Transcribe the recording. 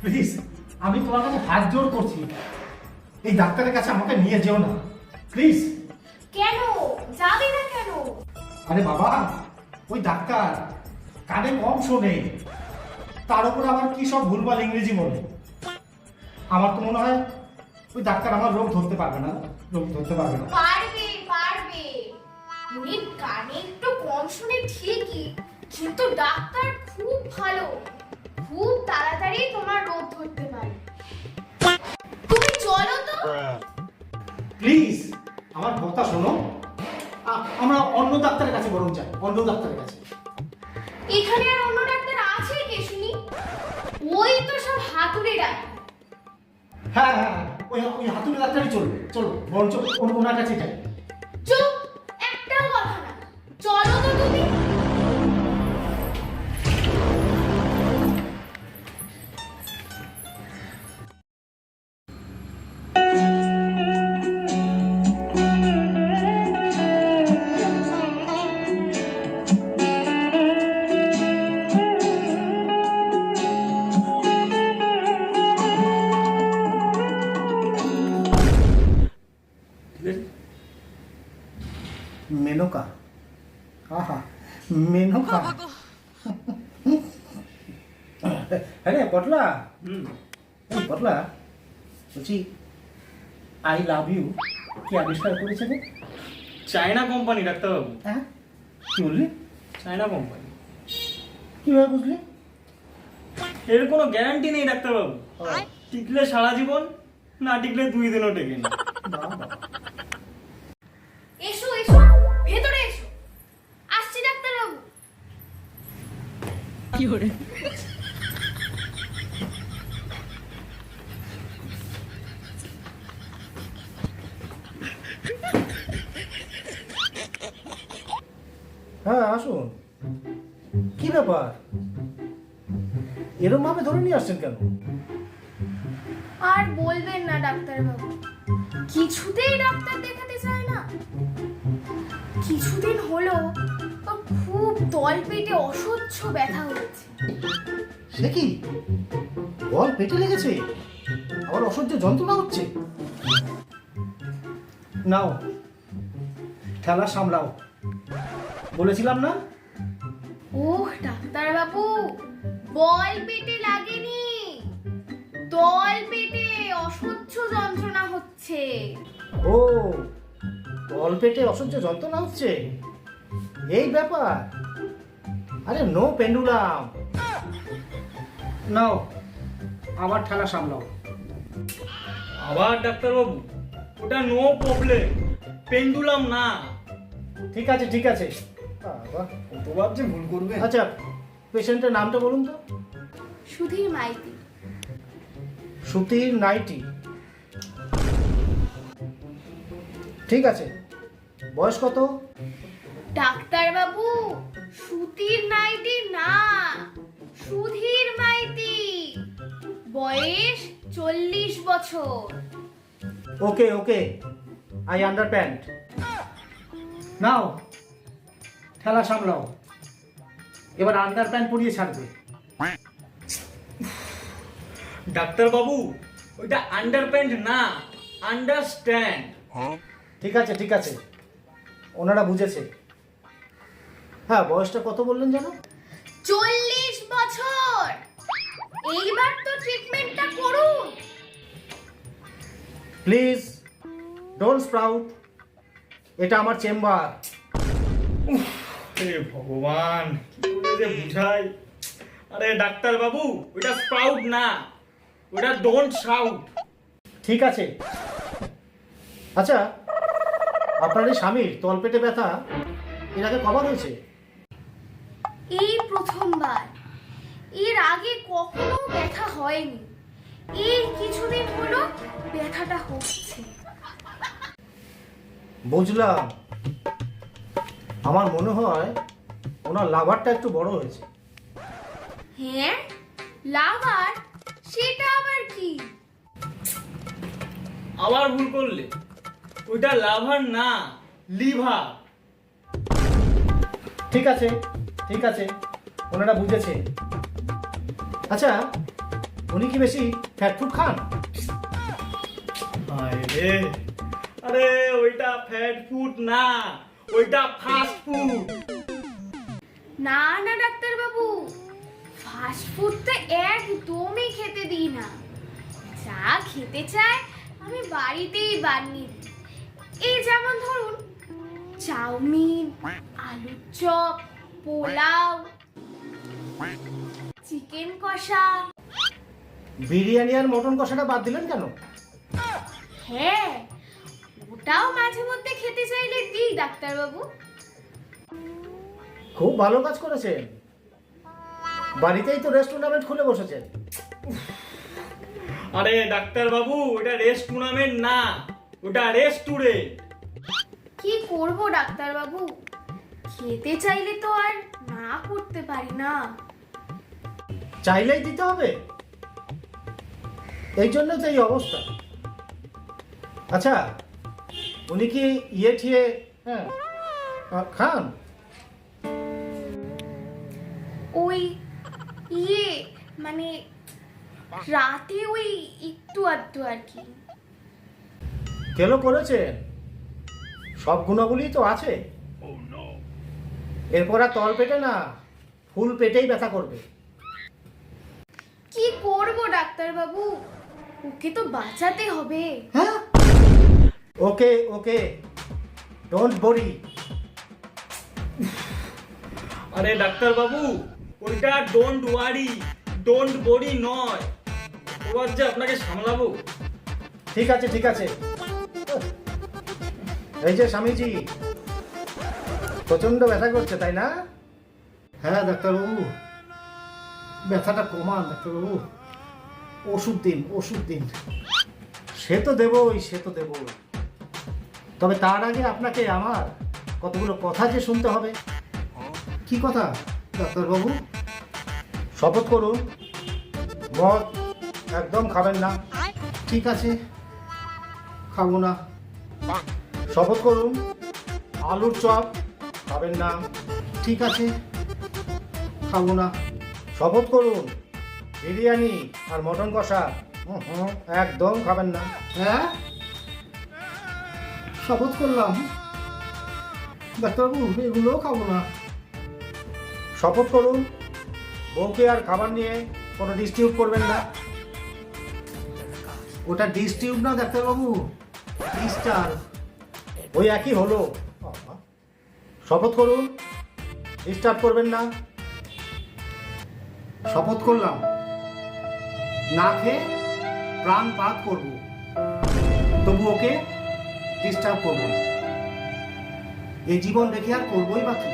Please আমি তোমার কাছে হাত জোর করছি। এই ডাক্তারের কাছে আমাকে নিয়ে যেও না। প্লিজ। কেন? যাবে না কেন? আরে বাবা ওই ডাক্তার কানে কম শোনে। তার উপর আবার কি সব ভুলভাল ইংরেজি বলে? আমার তো মনে হয় ওই ডাক্তার আমার রোগ ধরতে পারবে না রোগ ধরতে পারবে না। পারবে পারবে। উনি কানে একটু কম শুনে ঠিকই কিন্তু ডাক্তার খুব ভালো। খুব তাড়াতাড়ি তোমার রোগ ধরতে পারে। তুমি চলো তো। প্লিজ আমার কথা শোনো। আমরা অন্য ডাক্তারের কাছে বরং যাই অন্য ডাক্তারের কাছে। এখানে আর অন্য ডাক্তার আছে কে শুনি? ওই তো সব হাতুড়ে ডাক্তার। হ্যাঁ হ্যাঁ হ্যাঁ, ওই ওই হাতুড়ি ডাক্তারই চলবে। চলো বরঞ্চ ওন- ওনার কাছে যাই। মেনকা। আহা মেনকা। আরে পটলা। পটলা বলছি আই লাভ ইউ কি আবিষ্কার করেছে রে? চায়না কোম্পানি ডাক্তারবাবু। হ্যাঁ? কি বললি? China company. কীভাবে বুঝলি? এর কোনো গ্যারান্টি নেই ডাক্তারবাবু। টিকলে সারা জীবন না টিকলে দুই দিনও টেকে না। হ্যাঁ আসুন। কি ব্যাপার? এরম ভাবে ধরে নিয়ে আসছেন কেন? আর বলবেন না ডাক্তারবাবু। কিছুতেই ডাক্তার দেখাতে চায় না। কিছুদিন হলো খুব তল পেটে অসহ্য ব্যথা হচ্ছে সে কি? বল পেটে লেগেছে? আবার অসহ্য যন্ত্রণা হচ্ছে? নাও খেলা সামলাও। বলেছিলাম না? ওহ ডাক্তারবাবু বল পেটে লাগেনি। তল পেটে অসহ্য যন্ত্রণা হচ্ছে। ও তল পেটে অসহ্য যন্ত্রণা হচ্ছে? এই ব্যাপার। আরে নো পেন্ডুলাম নাও আবার ঠেলা সামলাও। আবার ডাক্তারবাবু ওটা নো প্রবলেম পেন্ডুলাম না। ঠিক আছে ঠিক আছে। বাবা, কতবার যে ভুল করবে? আচ্ছা পেশেন্টের নামটা বলুন তো। সুধীর মাইতি। সুতির নাইটি। ঠিক আছে। বয়স কত? ডাক্তারবাবু সুতির নাইটি না সুধীর মাইতি। বয়স চল্লিশ বছর। Okay okay. I underpant নাও ঠেলা সামলাও। এবার আন্ডার প্যান্ট পরিয়ে ছাড়বে। ডাক্তারবাবু ওইটা আন্ডার প্যান্ট না আন্ডারস্ট্যান্ড ঠিক আছে ঠিক আছে। ওনারা বুঝেছে। হ্যাঁ বয়সটা কত বললেন জানো চল্লিশ বছর। এইবার তো ট্রিটমেন্টটা করুন। প্লিজ ডোন্ট স্প্রাউট এটা আমার চেম্বার। হে ভগবান কি করে যে বুঝাই? আরে ডাক্তারবাবু ওইটা স্প্রাউট না। ওটা ডোন্ট শাউট ঠিক আছে। আচ্ছা আপনার এই স্বামীর তলপেটে ব্যথা এর আগে কবার হয়েছে? এই প্রথমবার। এর আগে কখনো ব্যথা হয়নি। এই কিছুদিন হলো ব্যথাটা হচ্ছে। বুঝলাম। আমার মনে হয় ওনার লাভারটা একটু বড় হয়েছে। হ্যাঁ? লাভার? সেটা আবার কি? আবার ভুল করলে। ওইটা লাভার না লিভার। ঠিক আছে। ঠিক আছে ওনারা বুঝেছে। আচ্ছা উনি কি বেশি ফ্যাট ফুড খান আরে আরে ওইটা ফ্যাট ফুড না ওইটা ফাস্ট ফুড না না ডাক্তার বাবু ফাস্ট ফুড তো একদমই খেতে দিই না। যা খেতে চায় আমি বাড়িতেই বানিয়ে দিই। এই যেমন ধরুন চাউমিন আলুর চপ পোলাও চিকেন কষা। বিরিয়ানি আর মটন কষাটা বাদ দিলেন কেন? হ্যাঁ ওটাও মাঝে মধ্যে খেতে চাইলে দিই ডাক্তার বাবু খুব ভালো কাজ করেছেন। বাড়িতেই তো রেস্টুরেন্ট খুলে বসেছেন। আরে ডাক্তার বাবু ওটা রেস্ট টুর্নামেন্ট না ওটা রেস্টুরেন্ট কি করব ডাক্তার বাবু খেতে চাইলে তো আর না করতে পারি না। চাইলেই দিতে হবে। এই জন্য তো এই অবস্থা। আচ্ছা উনি কি ইয়ে ঠিয়ে হ্যাঁ খান? ওই ইয়ে মানে রাতে ওই একটু আধটু আর কি। কেন করেছেন সব গুণাবলী তো আছে। এরপর আর তল পেটে না ফুল পেটেই ব্যথা করবে। কি করব ডাক্তার বাবু ওকে তো বাঁচাতে হবে। হ্যাঁ? ওকে ওকে ডোন্ট বরি আরে ডাক্তার বাবু ওইটা ডোন্ট ওয়ারি ডোন্ট বরি নয়। ওবার যে আপনাকে সামলাবো। ঠিক আছে ঠিক আছে। এই যে স্বামীজি প্রচণ্ড ব্যথা করছে, তাই না? হ্যাঁ ডাক্তারবাবু। ব্যথাটা কমান ডাক্তারবাবু। ওষুধ দিন ওষুধ দিন। সে তো দেবই, সে তো দেবই। তবে তার আগে আপনাকে আমার কতগুলো কথা যে শুনতে হবে। কি কথা, ডাক্তারবাবু? শপথ করুন। মদ একদম খাবেন না। ঠিক আছে, খাব না। শপথ করুন। আলুর চপ খাবেন না। ঠিক আছে খাব না। শপথ করুন বিরিয়ানি আর মটন কষা। হুম, একদম খাবেন না। হ্যাঁ? শপথ করলাম। ডাক্তারবাবু এগুলোও খাব না। শপথ করুন বউকে আর খাবার নিয়ে কোনো ডিস্টিউব করবেন না। ওটা ডিস্টিউব না ডাক্তারবাবু। ডিস্টার্ব ওই একই হলো। শপথ করুন। ডিস্টার্ব করবেন না। শপথ করলাম। না খেয়ে প্রাণপাত করব। তবু ওকে ডিস্টার্ব করব এই জীবন রেখে আর করবোই বাকি